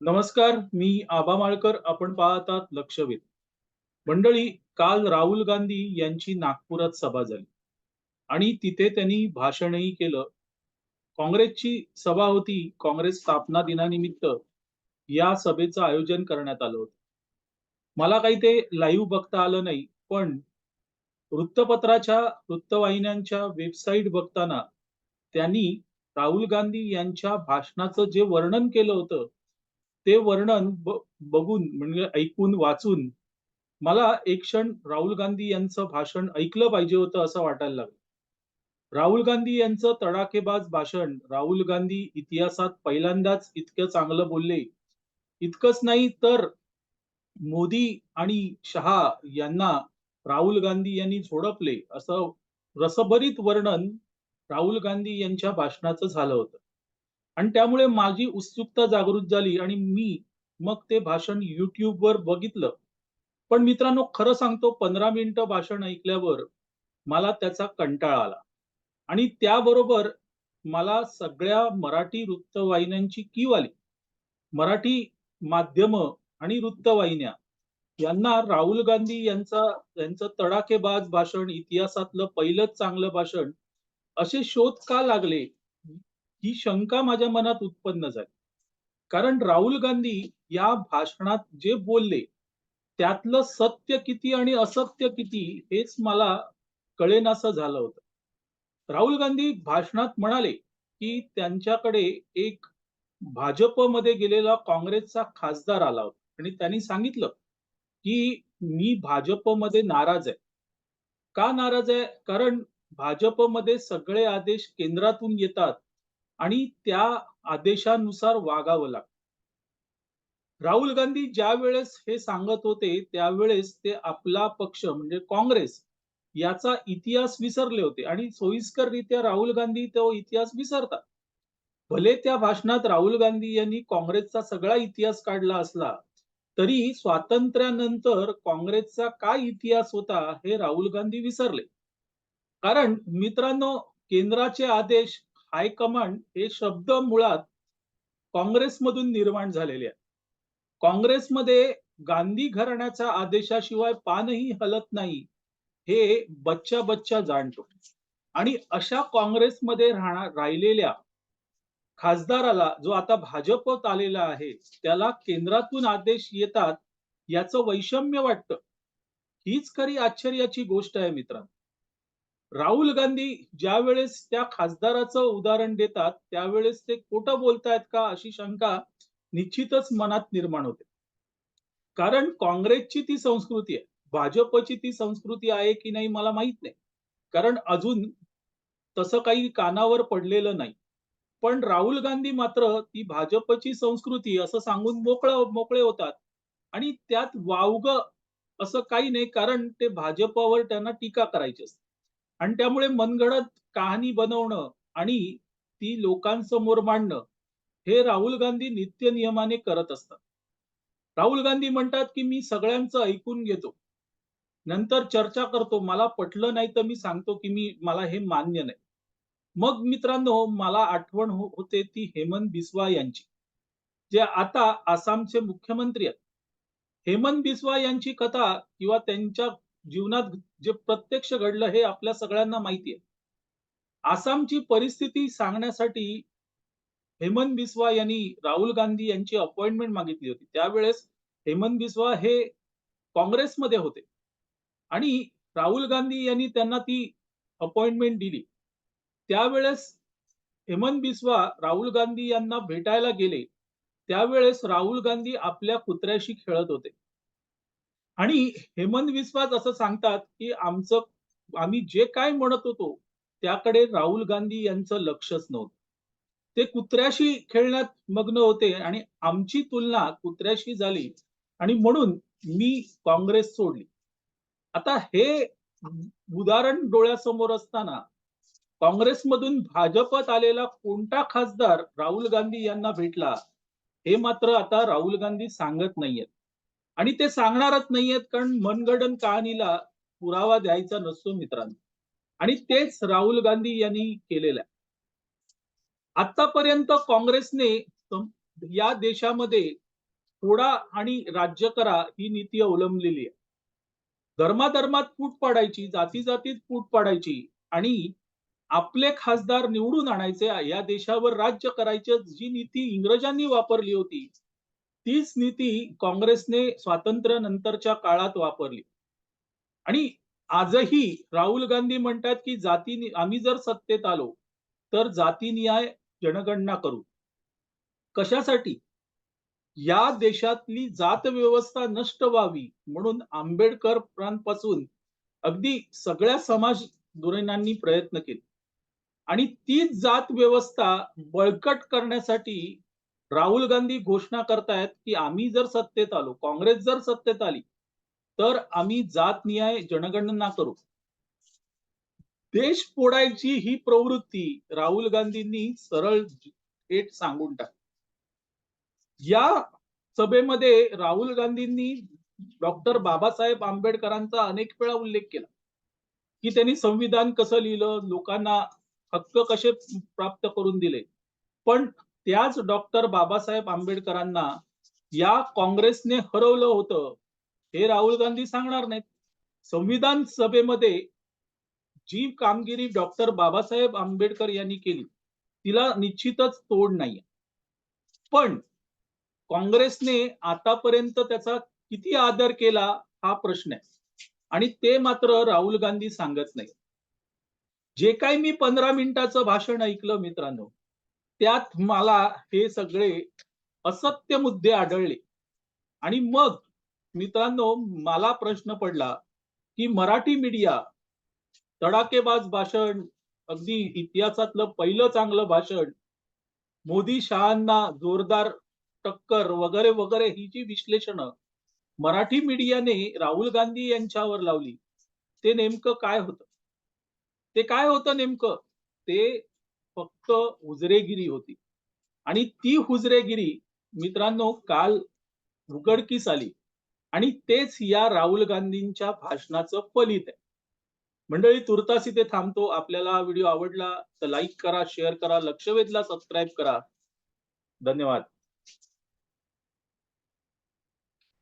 नमस्कार मी आबा माळकर आपण पाहतात लक्षवेध. मंडळी काल राहुल गांधी यांची नागपुरात सभा झाली. आणि तिथे त्यांनी भाषणही केलं. काँग्रेसची सभा होती काँग्रेस स्थापना दिनानिमित्त या सभेचं आयोजन करण्यात आलं होतं. मला काही ते लाईव्ह बघता आलं नाही पण वृत्तपत्राच्या वृत्तवाहिन्यांच्या वेबसाईट बघताना त्यांनी राहुल गांधी यांच्या भाषणाचं जे वर्णन केलं होतं ते वर्णन बघून म्हणजे ऐकून वाचून मला एक क्षण राहुल गांधी यांचं भाषण ऐकलं पाहिजे होतं असं वाटायला लागलं. राहुल गांधी यांचं तडाखेबाज भाषण राहुल गांधी इतिहासात पहिल्यांदाच इतकं चांगलं बोलले. इतकंच नाही तर मोदी आणि शहा यांना राहुल गांधी यांनी झोडपले असं रसभरीत वर्णन राहुल गांधी यांच्या भाषणाचं झालं होतं. आणि त्यामुळे माझी उत्सुकता जागृत झाली आणि मी मग ते भाषण युट्यूबवर बघितलं. पण मित्रांनो खरं सांगतो पंधरा मिनिटं भाषण ऐकल्यावर मला त्याचा कंटाळा आला. आणि त्याबरोबर मला सगळ्या मराठी वृत्तवाहिन्यांची कीव आली. मराठी माध्यम आणि वृत्तवाहिन्या. यांना राहुल गांधी यांचा यांचं तडाखेबाज भाषण इतिहासातलं पहिलंच चांगलं भाषण असे शोध का लागले? ही शंका माझ्या मनात उत्पन्न झाली. कारण राहुल गांधी या भाषणात जे बोलले त्यातलं सत्य किती आणि असत्य किती हेच मला कळेनासं झालं होतं. राहुल गांधी भाषणात म्हणाले की त्यांच्याकडे एक भाजपमध्ये गेलेला काँग्रेसचा खासदार आला होता. आणि त्यांनी सांगितलं की मी भाजपमध्ये नाराज आहे. का नाराज आहे? कारण भाजपमध्ये सगळे आदेश केंद्रातून येतात. आणि त्या आदेशानुसार वागावं लागतं. राहुल गांधी ज्या वेळेस हे सांगत होते त्यावेळेस ते आपला पक्ष म्हणजे काँग्रेस याचा इतिहास विसरले होते. आणि सोयीस्कररित्या राहुल गांधी तो इतिहास विसरतात. भले त्या भाषणात राहुल गांधी यांनी काँग्रेसचा सगळा इतिहास काढला असला तरी स्वातंत्र्यानंतर काँग्रेसचा काय इतिहास होता हे राहुल गांधी विसरले. कारण मित्रांनो केंद्राचे आदेश हायकमांड हे शब्द मुळात काँग्रेसमधून निर्माण झालेले आहेत. काँग्रेसमध्ये गांधी घराण्याच्या आदेशाशिवाय पानही हलत नाही हे बच्चा बच्चा जाणतो. आणि अशा काँग्रेसमध्ये राहणार राहिलेल्या खासदाराला जो आता भाजपत आलेला आहे त्याला केंद्रातून आदेश येतात याचं वैषम्य वाटतं. हीच खरी आश्चर्याची गोष्ट आहे मित्रांनो. राहुल गांधी ज्या वेळेस त्या खासदाराचं उदाहरण देतात त्यावेळेस ते खोटं बोलतायत का अशी शंका निश्चितच मनात निर्माण होते. कारण काँग्रेसची ती संस्कृती आहे. भाजपची ती संस्कृती आहे की नाही मला माहीत नाही. कारण अजून तसं काही कानावर पडलेलं नाही. पण राहुल गांधी मात्र ती भाजपची संस्कृती असं सांगून मोकळं मोकळे होतात. आणि त्यात वावग असं काही नाही कारण ते भाजपवर त्यांना टीका करायची असते. आणि त्यामुळे मनगडत कहाणी बनवणं आणि ती लोकांसमोर मांडणं हे राहुल गांधी नित्य नियमाने करत असतात. राहुल गांधी म्हणतात की मी सगळ्यांचं ऐकून घेतो. नंतर चर्चा करतो. मला पटलं नाही तर मी सांगतो की मी मला हे मान्य नाही. मग मित्रांनो मला आठवण हो- होते ती हेमंत बिस्वा यांची जे आता आसामचे मुख्यमंत्री आहेत. हेमंत बिस्वा यांची कथा किंवा त्यांच्या जीवनात जे प्रत्यक्ष घडलं हे आपल्या सगळ्यांना माहिती आहे. आसामची परिस्थिती सांगण्यासाठी हेमंत बिस्वा यांनी राहुल गांधी यांची अपॉइंटमेंट मागितली होती. त्यावेळेस हेमंत बिस्वा हे काँग्रेसमध्ये होते. आणि राहुल गांधी यांनी त्यांना ती अपॉइंटमेंट दिली. त्यावेळेस हेमंत बिस्वा राहुल गांधी यांना भेटायला गेले. त्यावेळेस राहुल गांधी आपल्या कुत्र्याशी खेळत होते. आणि हेमंत विश्वास असं सांगतात की आमचं आम्ही जे काय म्हणत होतो त्याकडे राहुल गांधी यांचं लक्षच नव्हतं. ते कुत्र्याशी खेळण्यात मग्न होते आणि आमची तुलना कुत्र्याशी झाली आणि म्हणून मी काँग्रेस सोडली. आता हे उदाहरण डोळ्यासमोर असताना काँग्रेसमधून भाजपत आलेला कोणता खासदार राहुल गांधी यांना भेटला हे मात्र आता राहुल गांधी सांगत नाहीयेत. आणि ते सांगणारच नाहीयेत कारण मनगडन कहाणीला पुरावा द्यायचा नसतो मित्रांनो. आणि तेच राहुल गांधी यांनी केलेलं आहे. आतापर्यंत काँग्रेसने या देशामध्ये थोडा आणि राज्य करा ही नीती अवलंबलेली आहे. धर्माधर्मात फूट पाडायची जाती जातीत फूट पाडायची आणि आपले खासदार निवडून आणायचे या देशावर राज्य करायचे जी नीती इंग्रजांनी वापरली होती तीच नीती काँग्रेसने स्वातंत्र्य नंतरच्या काळात वापरली. आणि आजही राहुल गांधी म्हणतात की जाती आम्ही जर सत्तेत आलो तर जातीनिहाय जनगणना करू. कशासाठी? या देशातली जात व्यवस्था नष्ट व्हावी म्हणून आंबेडकरांपासून अगदी सगळ्या समाज धोरणांनी प्रयत्न केले. आणि तीच जात व्यवस्था बळकट करण्यासाठी राहुल गांधी घोषणा करतायत की आम्ही जर सत्तेत आलो काँग्रेस जर सत्तेत आली तर आम्ही जात न्याय जनगणना करू. देश फोडायची ही प्रवृत्ती राहुल गांधींनी सरळ थेट सांगून टाकली. या सभेमध्ये राहुल गांधींनी डॉक्टर बाबासाहेब आंबेडकरांचा अनेक वेळा उल्लेख केला की त्यांनी संविधान कसं लिहिलं लोकांना हक्क कसे प्राप्त करून दिले. पण त्याच डॉक्टर बाबासाहेब आंबेडकरांना या काँग्रेसने हरवलं होतं हे राहुल गांधी सांगणार नाहीत. संविधान सभेमध्ये जी कामगिरी डॉक्टर बाबासाहेब आंबेडकर यांनी केली तिला निश्चितच तोड नाही पण काँग्रेसने आतापर्यंत त्याचा किती आदर केला हा प्रश्न आहे. आणि ते मात्र राहुल गांधी सांगत नाही जे काही मी पंधरा मिनिटाचं भाषण ऐकलं मित्रांनो त्यात मला हे सगळे असत्य मुद्दे आढळले. आणि मग मित्रांनो मला प्रश्न पडला की मराठी मीडिया तडाकेबाज भाषण अगदी इतिहासातलं पहिलं चांगलं भाषण मोदी शहांना जोरदार टक्कर वगैरे वगैरे ही जी विश्लेषण मराठी मीडियाने राहुल गांधी यांच्यावर लावली ते नेमकं काय होतं? ते काय होतं नेमकं? ते फक्त हुजरेगिरी होती. आणि ती हुजरेगिरी मित्रांनो काल उघडकीस आली. आणि तेच या राहुल गांधींच्या भाषणाचं फलित आहे. मंडळी तुर्तास इथे थांबतो. आपल्याला हा व्हिडिओ आवडला तर लाईक करा शेअर करा लक्ष वेधला सबस्क्राईब करा. धन्यवाद.